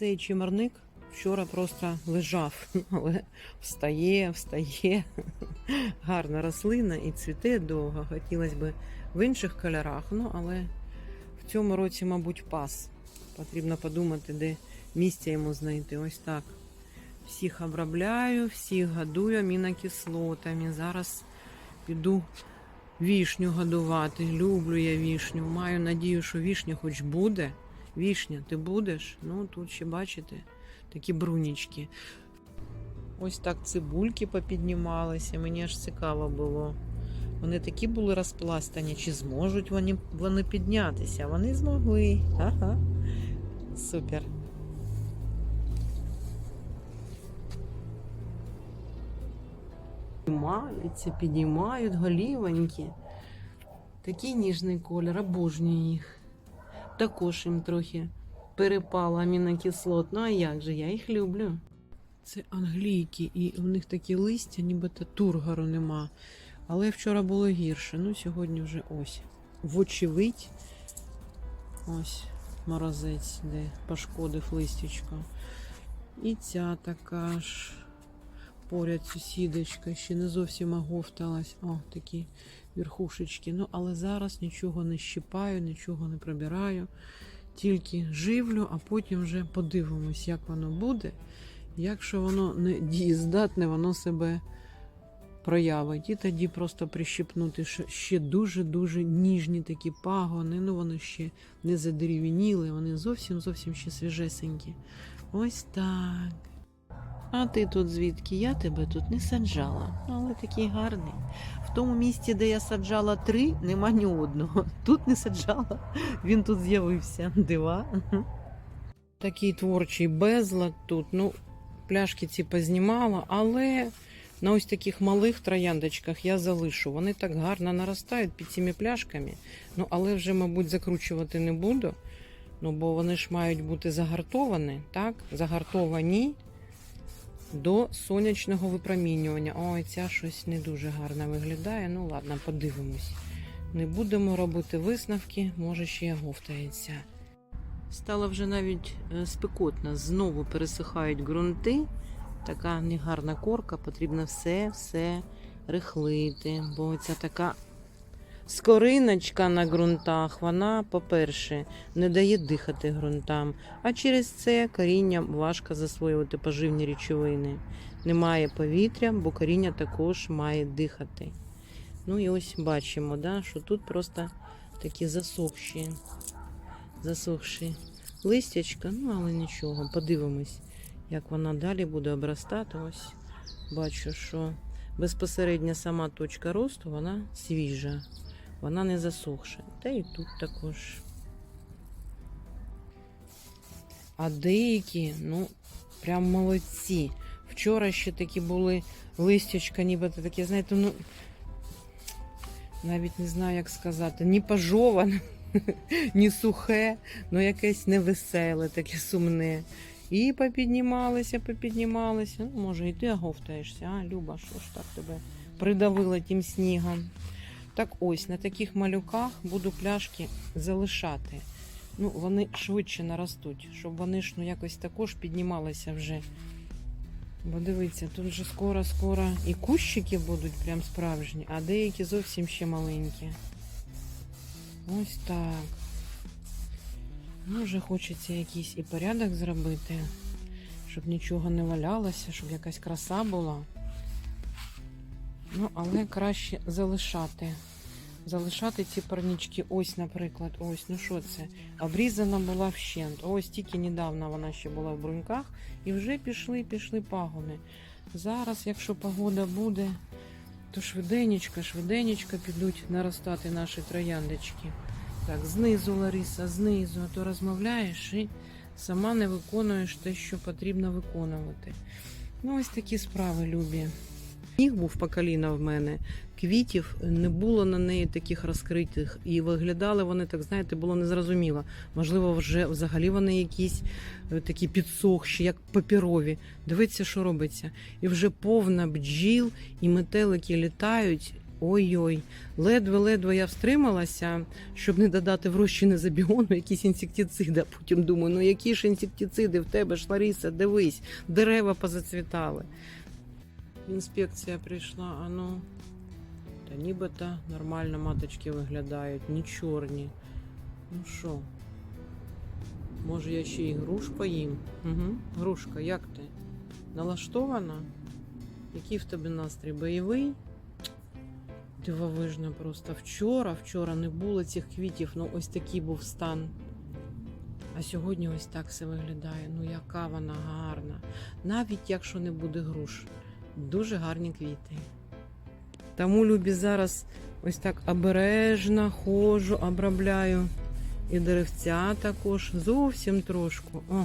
Цей чимарник вчора просто лежав, але встає, встає. Гарна рослина і цвіте довго. Хотілося б в інших кольорах, ну але в цьому році, мабуть, пас. Потрібно подумати, де місце йому знайти. Ось так. Всіх обробляю, всіх годую амінокислотами. Зараз піду вішню годувати. Люблю я вішню. Маю надію, що вішня хоч буде. Вішня, ти будеш? Ну, тут ще бачите, такі брунічки. Ось так цибульки попіднімалися. Мені аж цікаво було. Вони такі були розпластані, чи зможуть вони, вони піднятися? Вони змогли. Ага. Супер. Піднімаються, піднімають голівоньки. Такий ніжний колір, обожнюю їх. Також їм трохи перепало амінокислот. Ну а як же, я їх люблю. Це англійки, і в них такі листя, нібито тургару нема. Але вчора було гірше. Ну, сьогодні вже ось. Вочевидь, ось морозець, де пошкодив листячко. І ця така ж поряд сусідочка, ще не зовсім оговталась. О, такі верхушечки. Ну, але зараз нічого не щипаю, нічого не прибираю. Тільки живлю, а потім вже подивимось, як воно буде. Якщо воно не дієздатне, воно себе проявить. І тоді просто прищепнути ще- ще дуже-дуже ніжні такі пагони. Ну вони ще не задерев'яніли, вони зовсім зовсім ще свіжесенькі. Ось так. А ти тут звідки? Я тебе тут не саджала, але такий гарний. В тому місці, де я саджала три, нема ні одного. Тут не саджала, він тут з'явився. Дива. Такий творчий безлад тут. Ну, пляшки ці познімала, але на ось таких малих трояндочках я залишу. Вони так гарно наростають під цими пляшками. Ну, але вже, мабуть, закручувати не буду. Ну, бо вони ж мають бути загартовані, так? Загартовані до сонячного випромінювання. Ой, ця щось не дуже гарно виглядає. Ну ладно, подивимось. Не будемо робити висновки, може ще говтається. Стало вже навіть е, спекотно. Знову пересихають ґрунти. Така негарна корка, потрібно все-все рихлити. Бо ця така скориночка на ґрунтах, вона, по-перше, не дає дихати ґрунтам, а через це коріння важко засвоювати поживні речовини. Немає повітря, бо коріння також має дихати. Ну і ось бачимо, да, що тут просто такі засохші, засохші листячка, ну але нічого, подивимось, як вона далі буде обростати. Ось бачу, що безпосередньо сама точка росту, вона свіжа, вона не засохша. Та і тут також. А деякі, ну, прям молодці. Вчора ще такі були листячка, нібито такі, знаєте, ну навіть не знаю, як сказати, ні пожоване, ні сухе, ну якесь невеселе, таке сумне. І попіднімалися, попіднімалися. Ну, може, і ти оговтаєшся, а, Люба, що ж так тебе придавило тим снігом. Так ось, на таких малюках буду пляшки залишати. Ну, вони швидше наростуть, щоб вони ж ну, якось також піднімалися вже. Бо дивіться, тут вже скоро-скоро і кущики будуть прям справжні, а деякі зовсім ще маленькі. Ось так. Ну, вже хочеться якийсь і порядок зробити, щоб нічого не валялося, щоб якась краса була. Ну, але краще залишати. Залишати ці парнички, ось, наприклад, ось, ну що це? Обрізана була вщент. Ось тільки недавно вона ще була в бруньках, і вже пішли, пішли пагони. Зараз, якщо погода буде, то швиденечко, швиденечко підуть наростати наші трояндочки. Так, знизу, Лариса, знизу, а то розмовляєш і сама не виконуєш те, що потрібно виконувати. Ну, ось такі справи, любі. Сніг був по коліна в мене, квітів не було на неї таких розкритих, і виглядали вони, так знаєте, було незрозуміло. Можливо, вже взагалі вони якісь е, такі підсохші, як папірові. Дивіться, що робиться. І вже повна бджіл, і метелики літають. Ой-ой, ледве-ледве я встрималася, щоб не додати в розчини забіону якісь інсектициди. Потім думаю, ну які ж інсектициди в тебе ж, Лариса, дивись, дерева позацвітали. Інспекція прийшла, а ну. Та нібито нормально маточки виглядають, не чорні. Ну що? Може я ще й груш поїм? Угу. Грушка, як ти? Налаштована? Який в тебе настрій? Бойовий? Дивовижно просто. Вчора, вчора не було цих квітів, ну ось такий був стан. А сьогодні ось так все виглядає. Ну яка вона гарна. Навіть якщо не буде груш. Дуже гарні квіти. Тому любі зараз ось так обережно ходжу, обробляю. І деревця також зовсім трошку. О.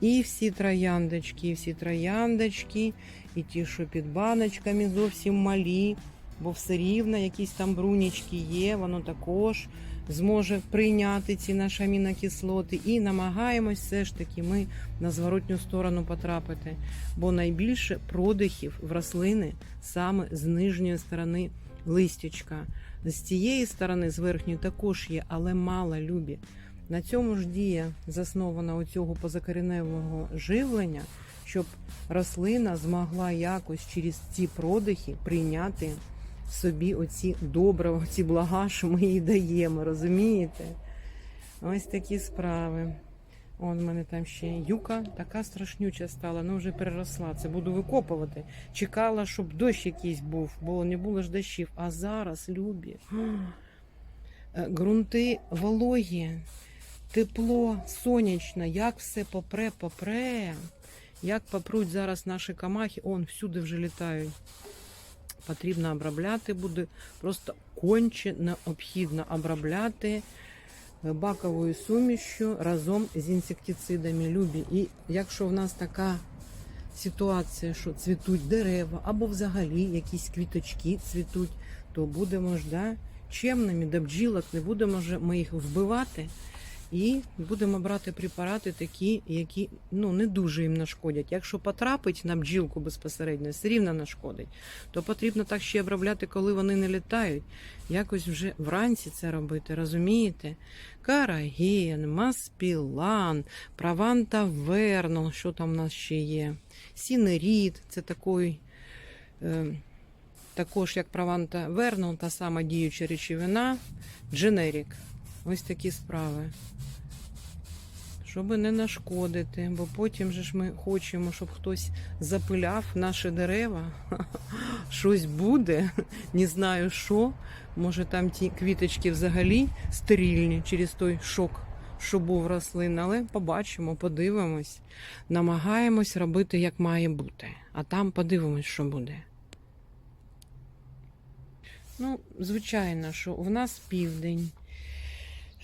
І всі трояндочки, і всі трояндочки, і ті, що під баночками зовсім малі, бо все рівно якісь там брунічки є, воно також зможе прийняти ці наші амінокислоти. І намагаємось все ж таки ми на зворотню сторону потрапити. Бо найбільше продихів в рослини саме з нижньої сторони листячка. З цієї сторони, з верхньої, також є, але мало любі. На цьому ж діє заснована у цього позакореневого живлення, щоб рослина змогла якось через ці продихи прийняти собі оці добрива, ці блага, що ми їй даємо, розумієте? Ось такі справи. Он в мене там ще юка така страшнюча стала, ну вже переросла. Це буду викопувати. Чекала, щоб дощ якийсь був, бо не було ж дощів. А зараз, любі, е, ґрунти вологі, тепло, сонячно, як все попре, попре. Як попруть зараз наші камахи, он всюди вже літають. Потрібно обробляти буде, просто конче необхідно обробляти баковою сумішю разом з інсектицидами любі. І якщо в нас така ситуація, що цвітуть дерева або взагалі якісь квіточки цвітуть, то будемо ж да, чемними до бджілок, не будемо ж ми їх вбивати. І будемо брати препарати такі, які ну не дуже їм нашкодять. Якщо потрапить на бджілку безпосередньо, все рівно нашкодить, то потрібно так ще обробляти, коли вони не літають. Якось вже вранці це робити, розумієте? Караген, маспілан, праванта вернол, що там у нас ще є? Сінерід, це такий, е, також як праванта вернол, та сама діюча речовина, дженерік. Ось такі справи. Щоб не нашкодити, бо потім же ж ми хочемо, щоб хтось запиляв наші дерева. Щось буде, не знаю що. Може там ті квіточки взагалі стерильні через той шок, що був рослин, але побачимо, подивимось. Намагаємось робити, як має бути. А там подивимось, що буде. Ну, звичайно, що в нас південь.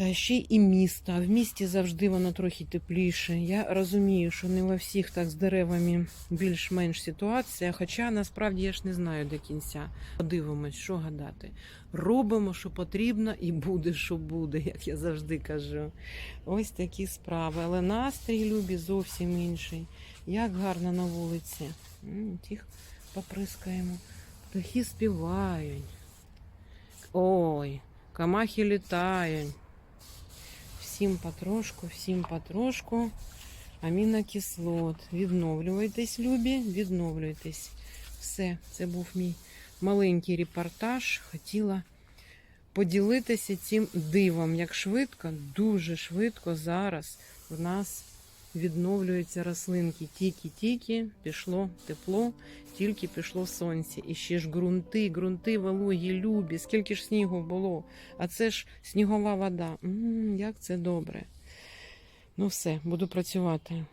Е, Ще і місто. А в місті завжди воно трохи тепліше. Я розумію, що не во всіх так з деревами більш-менш ситуація. Хоча насправді я ж не знаю до кінця. Подивимось, що гадати. Робимо, що потрібно, і буде, що буде, як я завжди кажу. Ось такі справи. Але настрій любі зовсім інший. Як гарно на вулиці. Тих поприскаємо. Птахи співають. Ой, камахи літають. Всім потрошку, всім потрошку. Амінокислот. Відновлюйтесь, любі, відновлюйтесь. Все, це був мій маленький репортаж. Хотіла поділитися цим дивом, як швидко, дуже швидко зараз в нас відновлюються рослинки. Тільки-тільки пішло тепло, тільки пішло сонце. І ще ж ґрунти, ґрунти вологі, любі, скільки ж снігу було. А це ж снігова вода. М, як це добре. Ну все, буду працювати.